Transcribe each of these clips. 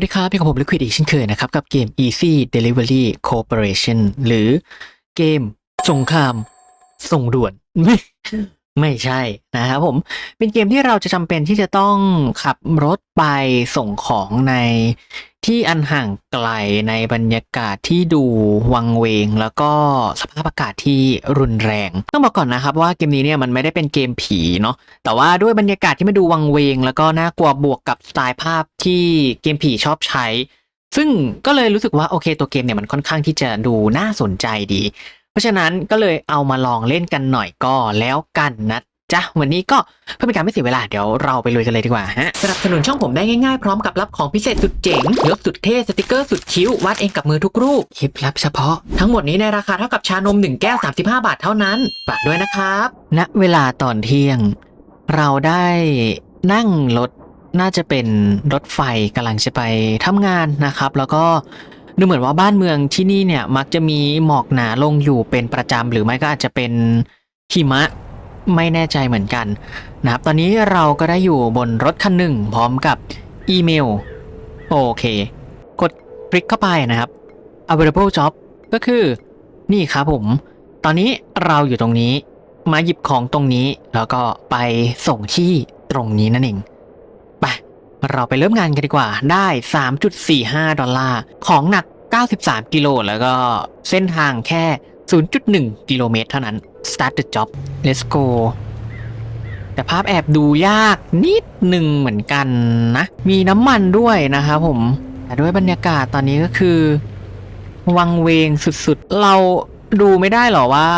สวัสดีครับพี่กับผมลิควิดอีกเช่นเคยนะครับ กับเกม Easy Delivery Corporation หรือเกมสงครามส่งด่วน ไม่ใช่นะครับผมเป็นเกมที่เราจะจำเป็นที่จะต้องขับรถไปส่งของในที่อันห่างไกลในบรรยากาศที่ดูวังเวง แล้วก็สภาพอากาศที่รุนแรง ต้องบอกก่อนนะครับว่าเกมนี้เนี่ยมันไม่ได้เป็นเกมผีเนาะแต่ว่าด้วยบรรยากาศที่มันดูวังเวง แล้วก็น่ากลัวบวกกับสไตล์ภาพที่เกมผีชอบใช้ ซึ่งก็เลยรู้สึกว่าโอเคตัวเกมเนี่ยมันค่อนข้างที่จะดูน่าสนใจดี ราะฉะนั้นก็เลยเอามาลองเล่นกันหน่อยก็แล้วกันนะจ๊ะวันนี้ก็เพื่อเป็นการไม่เสียเวลาเดี๋ยวเราไปลุยกันเลยดีกว่าฮะสนับสนุนช่องผมได้ง่ายๆ พร้อมกับรับของพิเศษสุดเจ๋งยศสุดเท่สติกเกอร์สุดคิ้ววาดเองกับมือทุกรูปคลิปลับเฉพาะ ทั้งหมดนี้ในราคาเท่ากับชานม 1 แก้ว 35 บาทเท่านั้นฝากด้วยนะครับณเวลาตอนเที่ยง เราได้นั่งรถน่าจะเป็นรถไฟกำลังจะไปทำงานนะครับ แล้วก็ ดูเหมือนว่าบ้านเมืองที่นี่เนี่ยมักจะมีหมอกหนาลงอยู่เป็นประจำหรือไม่ก็อาจจะเป็นหิมะไม่แน่ใจเหมือนกันนะครับตอนนี้เราก็ได้อยู่บนรถคันหนึ่งพร้อมกับอีเมล โอเค กดคลิกเข้าไปนะครับ available job ก็คือนี่ครับผม ตอนนี้เราอยู่ตรงนี้มาหยิบของตรงนี้แล้วก็ไปส่งที่ตรงนี้นั่นเองไป เราไปเริ่มงานกันดีกว่า ได้ 3.45 ดอลลาร์ ของหนัก 93 กิโล แล้วก็เส้นทางแค่ 0.1 กิโลเมตรเท่านั้น start the job let's go แต่ภาพแอบดูยากนิดหนึ่งเหมือนกันนะ มีน้ำมันด้วยนะครับผม แต่ด้วยบรรยากาศตอนนี้ก็คือ วังเวงสุดๆ เราดูไม่ได้หรอว่า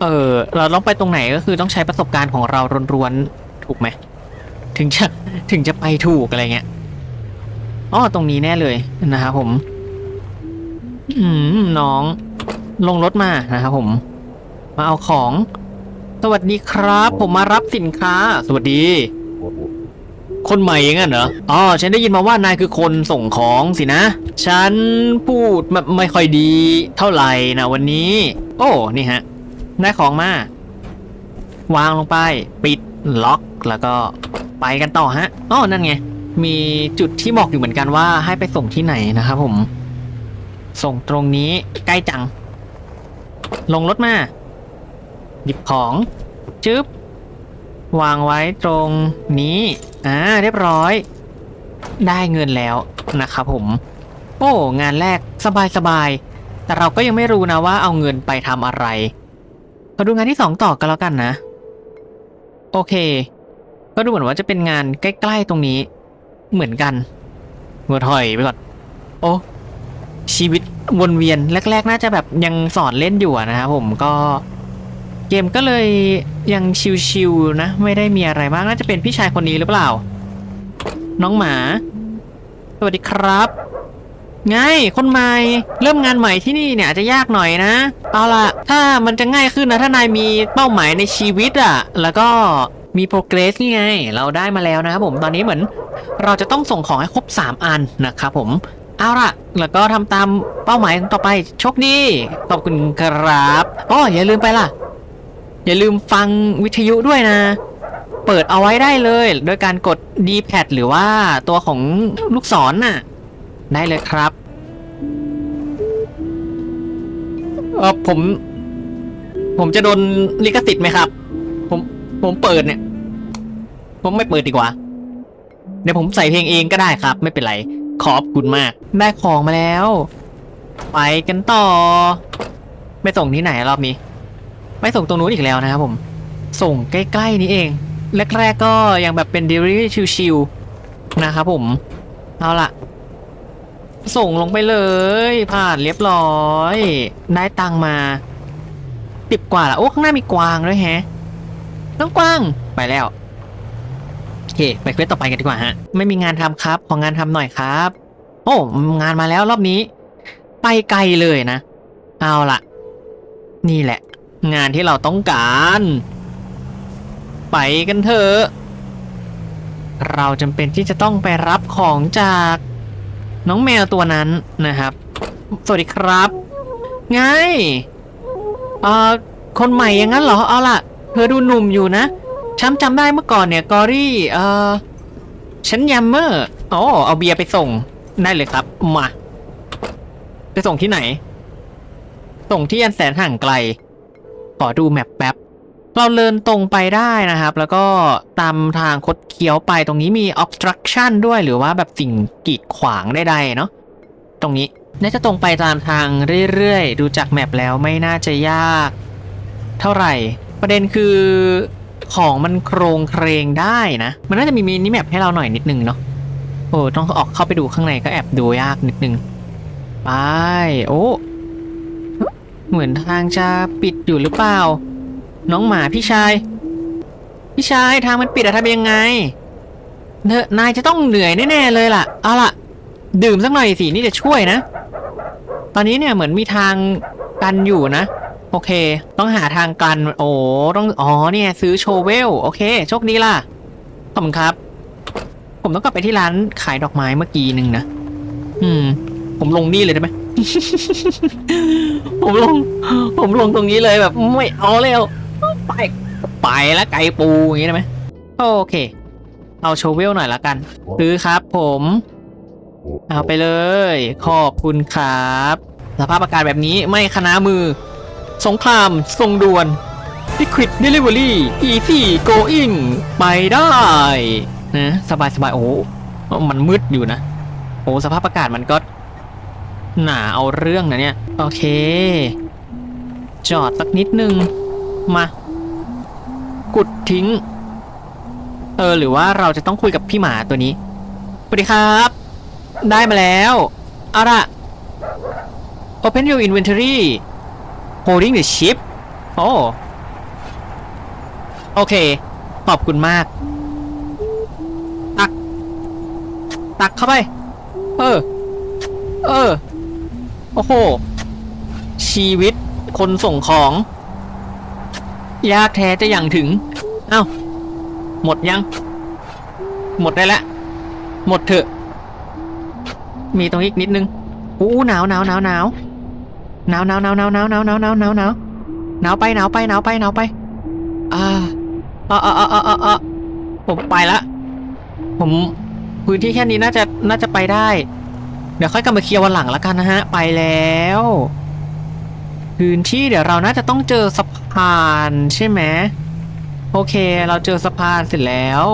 เออเราต้องไปตรงไหนก็คือต้องใช้ประสบการณ์ของเราล้วนๆ ถูกไหม ถึงจะถึงจะไปถูกอะไรเงี้ยอ๋อตรงนี้แน่เลยนะครับผม อืมน้อง ลงรถมานะครับผม มาเอาของ สวัสดีครับ ผมมารับสินค้า สวัสดี คนใหม่เองอะเหรออ๋อฉันได้ยินมาว่านายคือคนส่งของสินะ ฉันพูดแบบไม่ค่อยดี เท่าไหร่นะวันนี้ โอ้ นี่ฮะ ได้ของมา วางลงไป ปิด ล็อกแล้วก็ไปกันต่อฮะอ๋อนั่นไง มีจุดที่บอกอยู่เหมือนกันว่าให้ไปส่งที่ไหนนะครับผม ส่งตรงนี้ใกล้จัง ลงรถมา หยิบของจึ๊บวางไว้ตรงนี้ อ่า เรียบร้อย ได้เงินแล้วนะครับผม โอ้ งานแรกสบายสบาย แต่เราก็ยังไม่รู้นะว่าเอาเงินไปทำอะไรมาดูงานที่สองต่อกันแล้วกันนะ โอเค ก็ดูเหมือนว่าจะเป็นงานใกล้ ๆ ตรงนี้ เหมือนกันหัวถอยไปก่อน โอ้ชีวิตวนเวียนแรก ๆ น่าจะแบบยังสอนเล่นอยู่นะครับผมก็เกมก็เลยยังชิวๆนะ ไม่ได้มีอะไรมากน่าจะเป็นพี่ชายคนนี้หรือเปล่า น้องหมา สวัสดีครับ ไงคนใหม่เริ่มงานใหม่ที่นี่เนี่ยอาจจะยากหน่อยนะ เอาล่ะ ถ้ามันจะง่ายขึ้นนะ ถ้านายมีเป้าหมายในชีวิตอะแล้วก็มีโปรเกรสนี่ไง เราได้มาแล้วนะครับผมตอนนี้เหมือน เราจะต้องส่งของให้ครบ 3 อันนะครับผมเอาล่ะ แล้วก็ทำตามเป้าหมายต่อไปโชคดีขอบคุณครับอ๋ออย่าลืมไปล่ะ อย่าลืมฟังวิทยุด้วยนะ เปิดเอาไว้ได้เลย โดยการกด D-pad หรือว่าตัวของลูกศรน่ะ ได้เลยครับ เออผม ผมจะโดนลิขสิทธิ์ไหมครับ ผม ผมเปิดเนี่ย ผมไม่เปิดดีกว่า เดี๋ยวผมใส่เพลงเองก็ได้ครับ ไม่เป็นไร ขอบคุณมาก ได้ของมาแล้ว ไปกันต่อไปส่งที่ไหนรอบนี้ไปส่งตรงนู้นอีกแล้วนะครับผม ส่งใกล้ ๆ นี้เอง แรกๆก็ยังแบบเป็นเดลิเวอรี่ชิวๆนะครับผม เอาล่ะ ส่งลงไปเลย ผ่านเรียบร้อย ได้ตังมาติบกว่าละโอ้ข้างหน้ามีกวางด้วยแฮะน้องกวางไปแล้วโอเคไปเควสต่อไปกันดีกว่าฮะ ไม่มีงานทำครับ ของานทำหน่อยครับ โอ้งานมาแล้วรอบนี้ ไปไกลเลยนะ เอาล่ะนี่แหละ งานที่เราต้องการ ไปกันเถอะเราจำเป็นที่จะต้องไปรับของจาก น้องแมวตัวนั้นนะครับ สวัสดีครับ ไงเอ่อคนใหม่อย่างนั้นเหรอ เอาล่ะ เธอดูหนุ่มอยู่นะฉันจำได้เมื่อก่อนเนี่ย กอรี่เอ่อฉันยัมเมอร์อ๋อเอาเบียร์ไปส่งได้เลยครับ มาจะส่งที่ไหน ส่งที่อันแสนห่างไกล ขอดูแมปแป๊บ เราเดินตรงไปได้นะครับ แล้วก็ตามทางคดเคี้ยวไปตรงนี้มี obstruction ด้วยหรือว่าแบบสิ่งกีดขวางใดๆเนาะตรงนี้น่าจะตรงไปตามทางเรื่อยๆ ดูจากแมปแล้วไม่น่าจะยาก เท่าไหร่ ประเด็นคือของมันโครงเครงได้นะ มันน่าจะมีมินิแมปให้เราหน่อยนิดนึงเนาะโอ้ต้องออกเข้าไปดูข้างในก็แอบดูยากนิดนึงไปโอ้เหมือนทางจะปิดอยู่หรือเปล่า น้องหมาพี่ชาย พี่ชายทางมันปิดอะทำยังไงเนอะนายจะต้องเหนื่อยแน่ๆเลยล่ะ เอาล่ะ ดื่มสักหน่อยสินี่จะช่วยนะ ตอนนี้เนี่ยเหมือนมีทางกันอยู่นะ โอเค ต้องหาทางกัน โอ้ต้องอ๋อเนี่ย ซื้อโชเวล โอเค โชคดีล่ะ ขอบคุณครับ ผมต้องกลับไปที่ร้านขายดอกไม้เมื่อกี้หนึ่งนะ อืม ผมลงนี่เลยได้ไหมผมลง ผมลงตรงนี้เลยแบบไม่เอาแล้ว ไปไปแล้วไก่ปูอย่างนี้ได้ไหมโอเค เอาโชเวลหน่อยละกันซื้อครับผม เอาไปเลย ขอบคุณครับ สภาพอากาศแบบนี้ไม่คณะมือ สงครามทรงด่วน Liquid Delivery Easy Going ไปได้นะสบายสบายโอ้โหมันมืดอยู่นะ โอ้สภาพอากาศมันก็ หนาเอาเรื่องนะเนี่ย โอเค จอดสักนิดนึง มา กุดทิ้ง เออ หรือว่าเราจะต้องคุยกับพี่หมาตัวนี้สวัสดีครับ ได้มาแล้วเอาละ Open your inventory holding the ship โอ้โอเค ขอบคุณมาก ตัก ตักเข้าไป เออ เออ โอ้โห ชีวิตคนส่งของ ยากแท้จะอย่างถึง เอ้า หมดยัง หมดได้แล้วหมดเถอะ มีตรงนี้อีกนิดนึงอู้หนาวหนาวหนาวหนาวหนาวหนาวหนาวหนาวหนาวหนาวหนาวหนาวหนาวหนาวหนาวไปหนาวไปหนาวไปหนาวไปอ่าอ่าอ่าอ่าอ่าอ่าผมไปละ ผมพื้นที่แค่นี้น่าจะน่าจะไปได้ เดี๋ยวค่อยกลับมาเคลียร์วันหลังแล้วกันนะฮะ ไปแล้ว พื้นที่เดี๋ยวเราน่าจะต้องเจอสะพานใช่ไหมโอเค เราเจอสะพานเสร็จแล้ว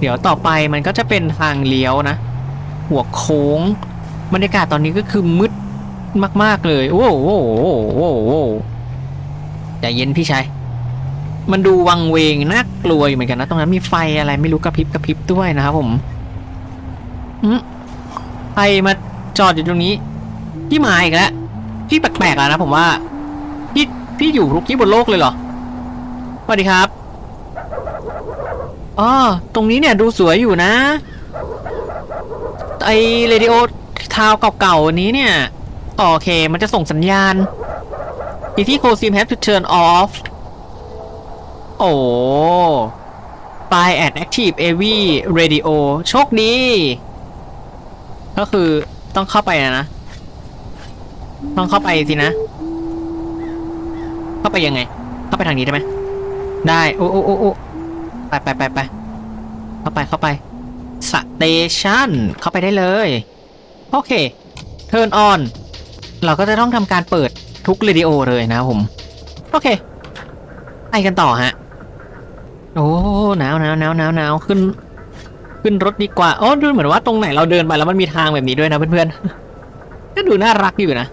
เดี๋ยวต่อไปมันก็จะเป็นทางเลี้ยวนะ หัวโค้ง บรรยากาศตอนนี้ก็คือมืดมาก ๆ เลย โอ้โหโอ้โหโอ้โหอ้โหใจเย็นพี่ชาย มันดูวังเวงน่ากลัวอยู่เหมือนกันนะ ตรงนั้นมีไฟอะไรไม่รู้กระพริบกระพริบด้วยนะครับผมอืมใครมาจอดอยู่ตรงนี้ พี่มาอีกแล้ว พี่แปลกๆแล้วนะผมว่า พี่อยู่ทุกที่บนโลกเลยเหรอสวัสดีครับอ๋อตรงนี้เนี่ยดูสวยอยู่นะ ไอเรดิโอทาวเก่าๆนี้เนี่ย โอเค มันจะส่งสัญญาณอีที่โคซิม have to turn off โอ้ by an active AV radio โอโชคดี ก็คือต้องเข้าไปนะ ต้องเข้าไปสินะ เข้าไปยังไง เข้าไปทางนี้ได้ไหมได้โอ้โอ้โอ้โอ้ไปไปไปไปเข้าไปเข้าไปสเตชันเข้าไปได้เลย โอเค Turn on เราก็จะต้องทำการเปิดทุกเรดิโอเลยนะผม โอเค ไปกันต่อฮะ โอ้หนาวหนาวหนาวหนาวหนาวขึ้น ขึ้นรถดีกว่าโอ้ดูเหมือนว่าตรงไหนเราเดินไปแล้วมันมีทางแบบนี้ด้วยนะเพื่อนๆก็ดูน่ารักอยู่นะ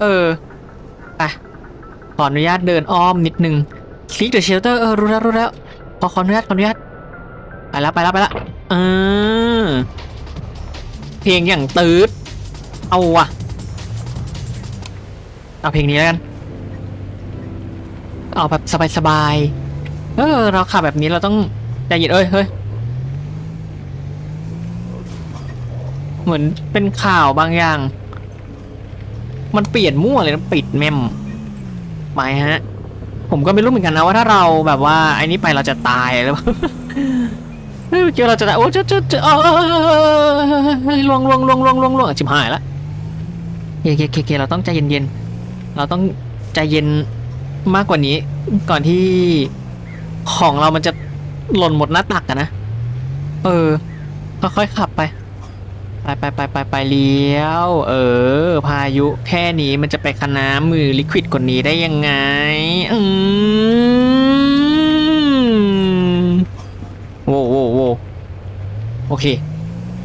เออไป ขออนุญาตเดินอ้อมนิดนึง Seek the shelter เออรู้แล้วรู้แล้วขอขออนุญาตขออนุญาตไปแล้วไปแล้วไปแล้วเออเพลงอย่างตืดเอาวะเอาเพลงนี้แล้วกัน เอาแบบสบายๆเออเราขับแบบนี้เราต้องใจเย็นเอ้ยเฮ้ยเหมือนเป็นข่าวบางอย่าง มันเปลี่ยนมั่วเลยนะปิดเมม ไปฮะ ผมก็ไม่รู้เหมือนกันนะว่าถ้าเราแบบว่าไอ้นี้ไปเราจะตายหรือเปล่าเฮ้ยเมื่อกี้เราจะได้โอ้จะจะจะเออลวงลวงลวงลวงลวงลวงจิบหายละเคเคเคเคเราต้องใจเย็นๆเราต้องใจเย็นมากกว่านี้ ก่อนที่ของเรามันจะหล่นหมดหน้าตักอะนะ เออค่อยๆขับไป ไปไปไปไปไปเลี้ยว เออ พายุแค่นี้มันจะไปคณะมือลิควิดคนนี้ได้ยังไง อืมโว้โว้โว้โอเค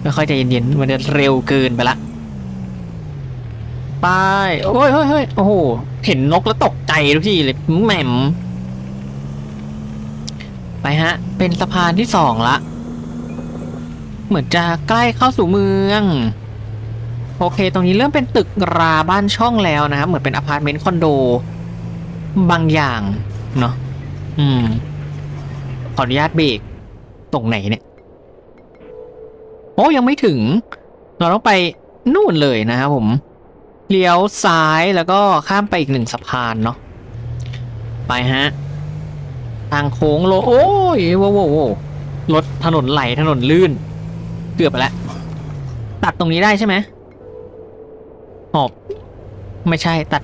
ไม่ค่อยใจเย็นๆมันจะเร็วเกินไปละไปโอ้ยเฮ้ยเฮ้ยโอ้โห เห็นนกแล้วตกใจทุกทีเลยแหม่ม ไปฮะ เป็นสะพานที่สองละ เหมือนจะใกล้เข้าสู่เมือง โอเค ตรงนี้เริ่มเป็นตึกราบ้านช่องแล้วนะครับเหมือนเป็นอพาร์ตเมนต์คอนโด บางอย่างเนาะอืม ขออนุญาตเบรกตรงไหนเนี่ย โอ้ยังไม่ถึง เราต้องไปนู่นเลยนะครับผม เลี้ยวซ้ายแล้วก็ข้ามไปอีกหนึ่งสะพานเนาะ ไปฮะ ทางโค้งโล โอ้ยโว้โว้โว้รถถนนไหลถนนลื่น เกือบไปแล้วตัดตรงนี้ได้ใช่ไหมออกไม่ใช่ตัด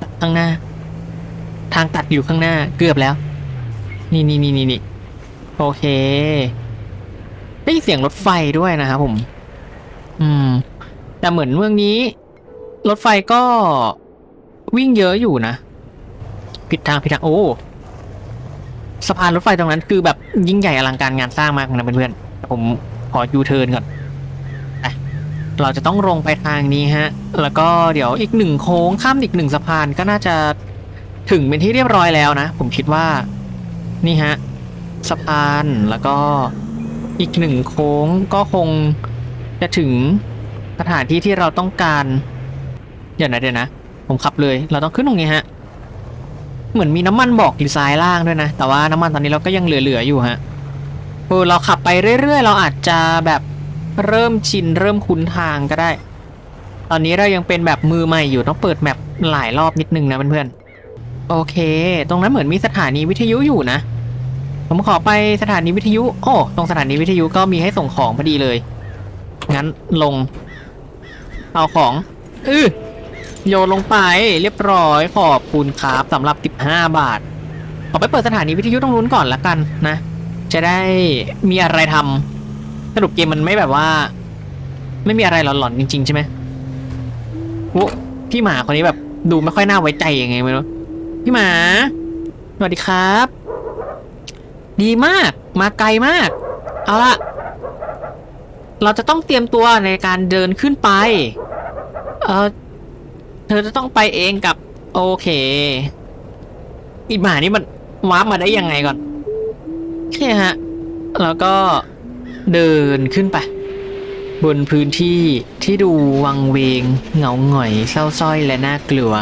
ตัดข้างหน้า ทางตัดอยู่ข้างหน้า เกือบแล้ว นี่นี่นี่นี่นี่โอเค ได้ยินเสียงรถไฟด้วยนะครับผม อืม แต่เหมือนเมืองนี้ รถไฟก็วิ่งเยอะอยู่นะผิดทางผิดทางโอ้สะพานรถไฟตรงนั้นคือแบบยิ่งใหญ่อลังการงานสร้างมากนะเพื่อนๆผม ขอยูเทิร์นก่อนเราจะต้องลงไปทางนี้ฮะ แล้วก็เดี๋ยวอีกหนึ่งโค้งข้ามอีกหนึ่งสะพานก็น่าจะถึงเป็นที่เรียบร้อยแล้วนะ ผมคิดว่า นี่ฮะ สะพานแล้วก็อีกหนึ่งโค้งก็คงจะถึงสถานที่ที่เราต้องการเดี๋ยวนะเดี๋ยวนะ ผมขับเลย เราต้องขึ้นตรงนี้ฮะ เหมือนมีน้ำมันบอกอยู่ซ้ายล่างด้วยนะ แต่ว่าน้ำมันตอนนี้เราก็ยังเหลือๆอยู่ฮะ เออเราขับไปเรื่อยๆ เราอาจจะแบบเริ่มชินเริ่มคุ้นทางก็ได้ ตอนนี้เรายังเป็นแบบมือใหม่อยู่ต้องเปิดแมปหลายรอบนิดนึงนะเพื่อนๆ โอเค ตรงนั้นเหมือนมีสถานีวิทยุอยู่นะ ผมขอไปสถานีวิทยุ โอ้ ตรงสถานีวิทยุก็มีให้ส่งของพอดีเลย งั้นลง เอาของอือโยนลงไปเรียบร้อยขอบคุณครับสำหรับ 15 บาท ขอไปเปิดสถานีวิทยุตรงนู้นก่อนละกันนะ จะได้มีอะไรทำสรุปเกมมันไม่แบบว่า ไม่มีอะไรหลอนๆจริง ๆ ใช่ไหมโอ้พี่หมาคนนี้แบบ ดูไม่ค่อยน่าไว้ใจยังไงไม่รู้พี่หมาสวัสดีครับ ดีมาก มาไกลมาก เอาละเราจะต้องเตรียมตัวในการเดินขึ้นไป เออเธอจะต้องไปเองกับ โอเค อีหมานี่มันวาร์ปมาได้ยังไงก่อน โอเคฮะ แล้วก็เดินขึ้นไป บนพื้นที่ที่ดูวังเวง เหงาหงอยเศร้าสร้อยและน่ากลัว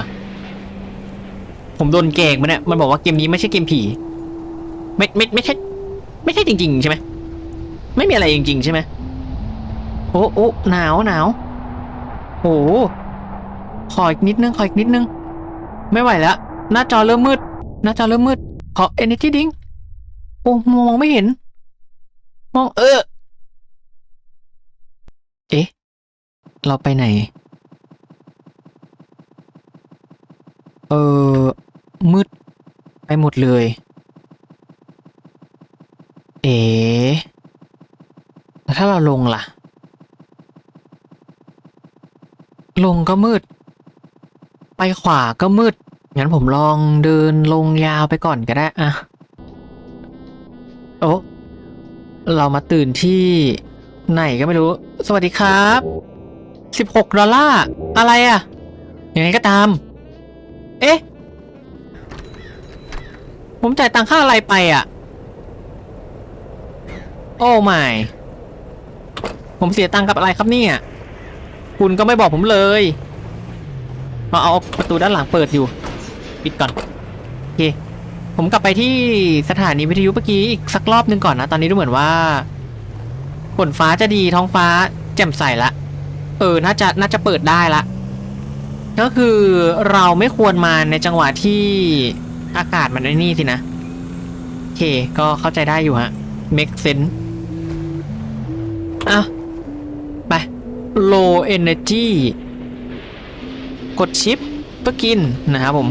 ผมโดนแกงมันเนี่ยมันบอกว่าเกมนี้ไม่ใช่เกมผีไม่ไม่ไม่ใช่ไม่ใช่จริง ๆ ใช่ไหมไม่มีอะไรจริง ๆ ใช่ไหมโอ้โอ้หนาวหนาวโอ้ขออีกนิดนึงขออีกนิดนึง ไม่ไหวแล้ว หน้าจอเริ่มมืด หน้าจอเริ่มมืด ขอ energy drink โอ้มองไม่เห็น มองเออ เอ๊ะ เราไปไหน เออ มืด ไปหมดเลย เอ๋แล้วถ้าเราลงล่ะ ลงก็มืด ไปขวาก็มืด งั้นผมลองเดินลงยาวไปก่อนก็ได้อะ โอ้เรามาตื่นที่ไหนก็ไม่รู้ สวัสดีครับสิบหกดอลลาร์ อะไรอะยังไงก็ตาม เอ๊ะ ผมจ่ายตังค่าอะไรไปอะโอ้ไม่ ผมเสียตังค์กับอะไรครับเนี่ย คุณก็ไม่บอกผมเลยเอาเอาประตูด้านหลังเปิดอยู่ ปิดก่อน โอเค ผมกลับไปที่สถานีวิทยุเมื่อกี้อีกสักรอบหนึ่งก่อนนะ ตอนนี้ดูเหมือนว่าฝนฟ้าจะดีท้องฟ้าแจ่มใสละเออน่าจะน่าจะเปิดได้ละ ก็คือเราไม่ควรมาในจังหวะที่อากาศมันไอ้นี่สินะโอเค ก็เข้าใจได้อยู่ฮะ make sense อะ ไป low energy กดชิปเพื่อกินนะครับผม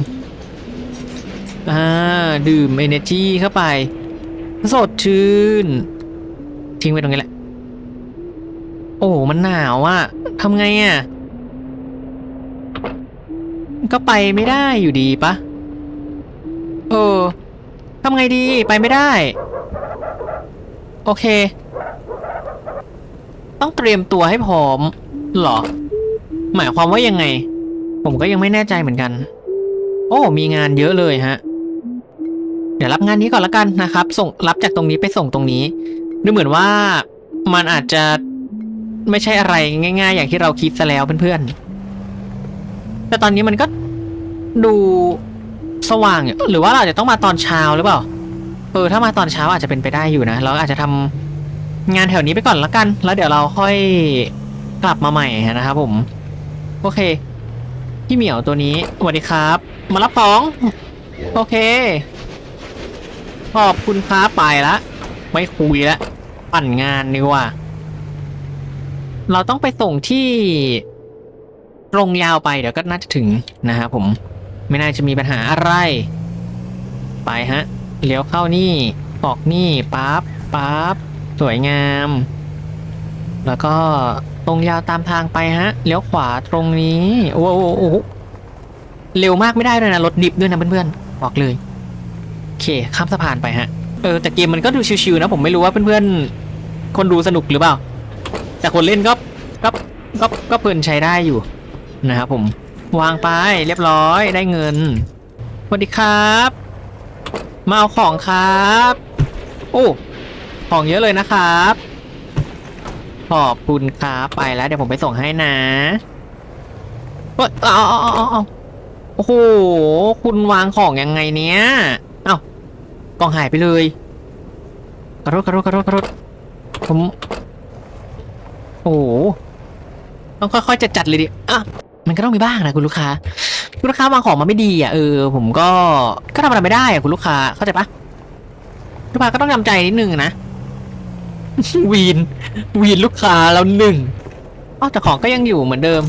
อ่าดื่ม energy เข้าไป สดชื่น ทิ้งไว้ตรงนี้แหละ โอ้มันหนาวอะทำไงอะก็ไปไม่ได้อยู่ดีปะเออทำไงดีไปไม่ได้ โอเค ต้องเตรียมตัวให้พร้อมหรอ หมายความว่ายังไง ผมก็ยังไม่แน่ใจเหมือนกัน โอ้ มีงานเยอะเลยฮะ ดี๋ยวรับงานนี้ก่อนละกันนะครับ ส่งรับจากตรงนี้ไปส่งตรงนี้ดูเหมือนว่ามันอาจจะไม่ใช่อะไรง่าย ๆ อย่างที่เราคิดซะแล้วเพื่อนๆ แต่ตอนนี้มันก็ดูสว่างอยู่หรือว่าเราจะต้องมาตอนเช้าหรือเปล่า เออถ้ามาตอนเช้าอาจจะเป็นไปได้อยู่นะ เราอาจจะทำงานแถวนี้ไปก่อนละกัน แล้วเดี๋ยวเราค่อยกลับมาใหม่นะครับผม โอเค พี่เหมียวตัวนี้สวัสดีครับ มารับของ โอเค ขอบคุณครับไปละไม่คุยละปั่นงานดีกว่า เราต้องไปส่งที่ตรงยาวไปเดี๋ยวก็น่าจะถึงนะครับผมไม่น่าจะมีปัญหาอะไร ไปฮะเลี้ยวเข้านี่ออกนี่ปั๊บปั๊บสวยงาม แล้วก็ตรงยาวตามทางไปฮะเลี้ยวขวาตรงนี้โอ้โหเร็วมากไม่ได้ด้วยนะรถดิบด้วยนะเพื่อนๆบอกเลย อเคข้ามสะพานไปฮะ เออแต่เกมมันก็ดูชิวๆนะ ผมไม่รู้ว่าเพื่อนๆ คนดูสนุกหรือเปล่า แต่คนเล่นก็ก็ก็ก็เพลินใช้ได้อยู่นะครับผม วางไปเรียบร้อยได้เงินสวัสดีครับ มาเอาของครับ โอ้ของเยอะเลยนะครับ ขอบคุณครับไปแล้วเดี๋ยวผมไปส่งให้นะเอ้าโอ้โห คุณวางของยังไงเนี้ย กล่องหายไปเลยขอโทษขอโทษขอโทษขอโทษผม โอ้โหต้องค่อยๆจัดจัดๆเลยดิอะมันก็ต้องมีบ้างนะคุณลูกค้าคุณลูกค้าวางของมาไม่ดีอะเออผมก็ก็ทำอะไรไม่ได้อะคุณลูกค้าเข้าใจปะลูกค้าก็ต้องจำใจนิดนึงนะวีนวีนลูกค้าแล้วหนึ่งอ้าวแต่ของก็ยังอยู่เหมือนเดิม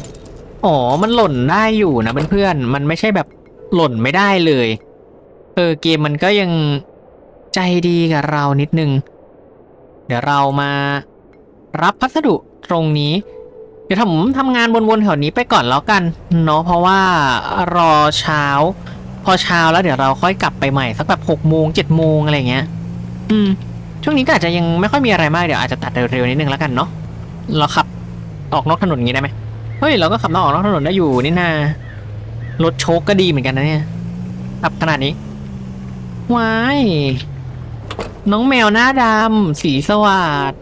อ๋อมันหล่นได้อยู่นะเพื่อนๆมันไม่ใช่แบบหล่นไม่ได้เลย เออเกมมันก็ยัง ใจดีกับเรานิดนึง เดี๋ยวเรามารับพัสดุตรงนี้ เดี๋ยวผมทำงานวนๆแถวนี้ไปก่อนแล้วกันเนาะเพราะว่ารอเช้า พอเช้าแล้วเดี๋ยวเราค่อยกลับไปใหม่สักแบบหกโมงเจ็ดโมงอะไรเงี้ย อืม ช่วงนี้ก็อาจจะยังไม่ค่อยมีอะไรมากเดี๋ยวอาจจะตัดเร็วๆนิดนึงแล้วกันเนาะเราขับออกนอกถนนอย่างนี้ได้ไหมเฮ้ยเราก็ขับนอกออกนอกถนนได้อยู่นี่นารถโชคก็ดีเหมือนกันนะเนี่ยขับขนาดนี้ว้าย น้องแมวหน้าดำสีสวัสด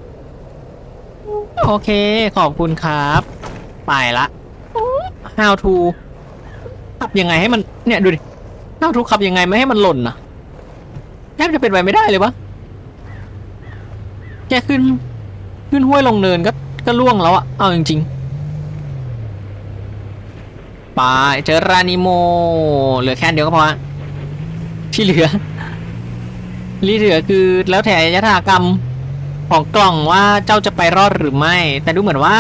โอเค ขอบคุณครับ ไปละ how to ขับยังไงให้มัน เนี่ยดูดิ how to ขับยังไงไม่ให้มันหล่นนะแทบจะเป็นไปไม่ได้เลยวะแค่ขึ้น ขึ้นห้วยลงเนินก็ก็ล่วงแล้วอะเอาจริงๆไปเจอรานิโม เหลือแค่เดียวก็พอที่เหลือ ที่เหลือคือแล้วแต่ยถากรรมของกล่องว่าเจ้าจะไปรอดหรือไม่ แต่ดูเหมือนว่า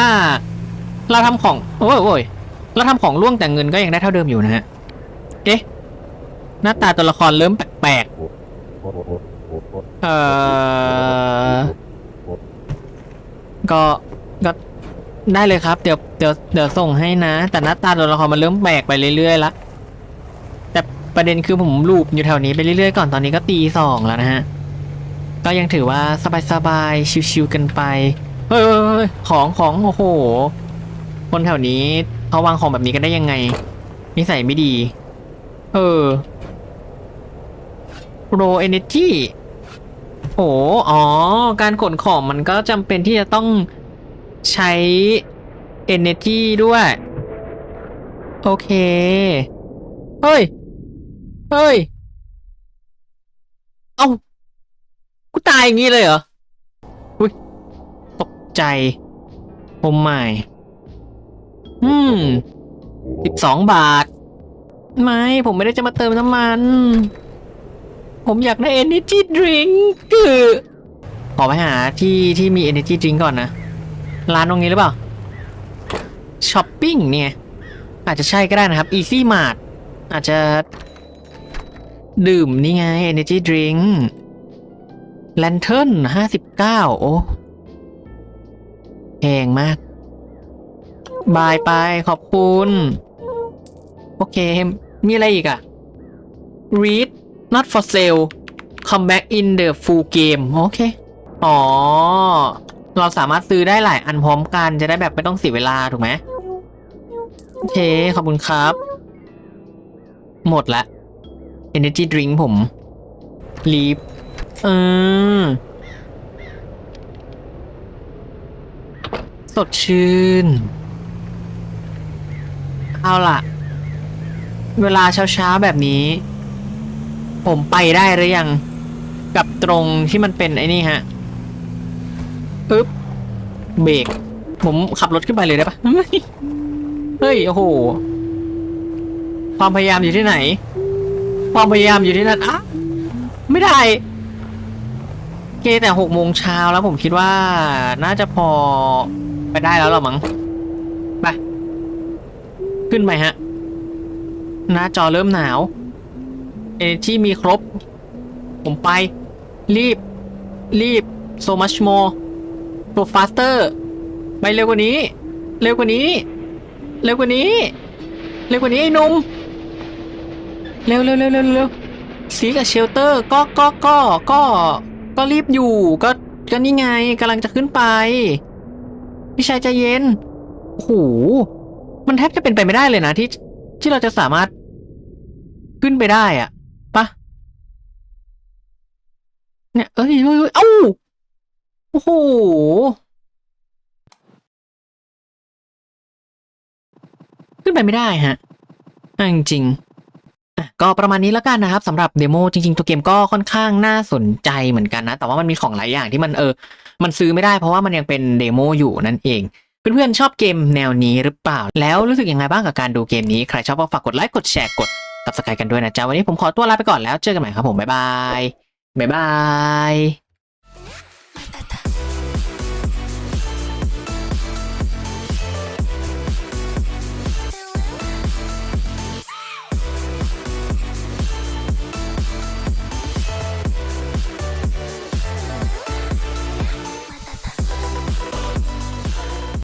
เราทำของโอ้ยโอ้ยเราทำของล่วงแต่เงินก็ยังได้เท่าเดิมอยู่นะฮะเอ๊ะหน้าตาตัวละครเริ่มแปลกๆเอ่อก็ก็ได้เลยครับ เดี๋ยวเดี๋ยวเดี๋ยวส่งให้นะ แต่หน้าตาตัวละครมันเริ่มแปลกไปเรื่อยๆละ ประเด็นคือผมลูปอยู่แถวนี้ไปเรื่อยๆก่อนตอนนี้ก็ตีสองแล้วนะฮะ ก็ยังถือว่าสบายๆชิวๆกันไปเฮ้ยเฮ้ยเฮ้ยของของโอ้โห คนแถวนี้เขาวางของแบบนี้กันได้ยังไง นิสัยไม่ดี เออโรเอเนจีโอ้อ๋อ การขนของมันก็จำเป็นที่จะต้องใช้ energy ด้วย โอเค เฮ้ย เฮ้ย เอ้า กูตายอย่างนี้เลยเหรอ อุ้ย ตกใจโอ้ไม่ อืมสิบสองบาท ไม่ ผมไม่ได้จะมาเติมน้ำมัน ผมอยากได้ energy drink คือ ขอไปหาที่ที่มี energy drink ก่อนนะ ร้านตรงนี้หรือเปล่าช้อปปิ้งเนี่ย อาจจะใช่ก็ได้นะครับ easy mart อาจจะ ดื่มนี่ไง energy drink lantern ห้าสิบเก้าโอ้โอเคงมาก บายไปขอบคุณ โอเค มีอะไรอีกอะ read not for sale come back in the full game โอเค อ๋อ เราสามารถซื้อได้หลายอันพร้อมกันจะได้แบบไม่ต้องเสียเวลา ถูกไหม โอเค ขอบคุณครับ หมดละ energy drink ผม leave เออสดชื่น เอาล่ะ เวลาเช้าๆแบบนี้ ผมไปได้หรือยัง กับตรงที่มันเป็นไอ้นี่ฮะอึ๊บ เบรก ผมขับรถขึ้นไปเลยได้ปะเฮ้ย โอ้โห ความพยายามอยู่ที่ไหน ความพยายามอยู่ที่นั่นอะไม่ได้เคแต่หกโมงเช้าแล้วผมคิดว่า น่าจะพอไปได้แล้วหรอมั้งไปขึ้นไปฮะ หน้าจอเริ่มหนาวเอที่มีครบ ผมไป รีบ รีบ so much more so faster ไปเร็วกว่านี้ เร็วกว่านี้ เร็วกว่านี้ เร็วกว่านี้ไอ้นุ่ม เร็วเร็วเร็วเร็วเร็วซีกับเชลเตอร์ก็ก็ก็ก็ก็รีบอยู่ก็ก็นี่ไงกำลังจะขึ้นไป พี่ชายใจเย็นโอ้โหมันแทบจะเป็นไปไม่ได้เลยนะที่ที่เราจะสามารถขึ้นไปได้อะปะเนี่ยเอ้ยเอ้ยเอ้ยเอ้าโอ้โหขึ้นไปไม่ได้ฮะจริงๆ ก็ประมาณนี้แล้วกันนะครับสำหรับเดโมจริงๆ ตัวเกมก็ค่อนข้างน่าสนใจเหมือนกันนะ แต่ว่ามันมีของหลายอย่างที่มันเออ มันซื้อไม่ได้เพราะว่ามันยังเป็นเดโมอยู่นั่นเอง เพื่อนๆชอบเกมแนวนี้หรือเปล่า แล้วรู้สึกยังไงบ้างกับการดูเกมนี้ ใครชอบก็ฝากกดไลค์กดแชร์กดตับสกายกันด้วยนะจ๊ะวันนี้ผมขอตัวลาไปก่อนแล้วเจอกันใหม่ครับผมบ๊ายบายบ๊ายบาย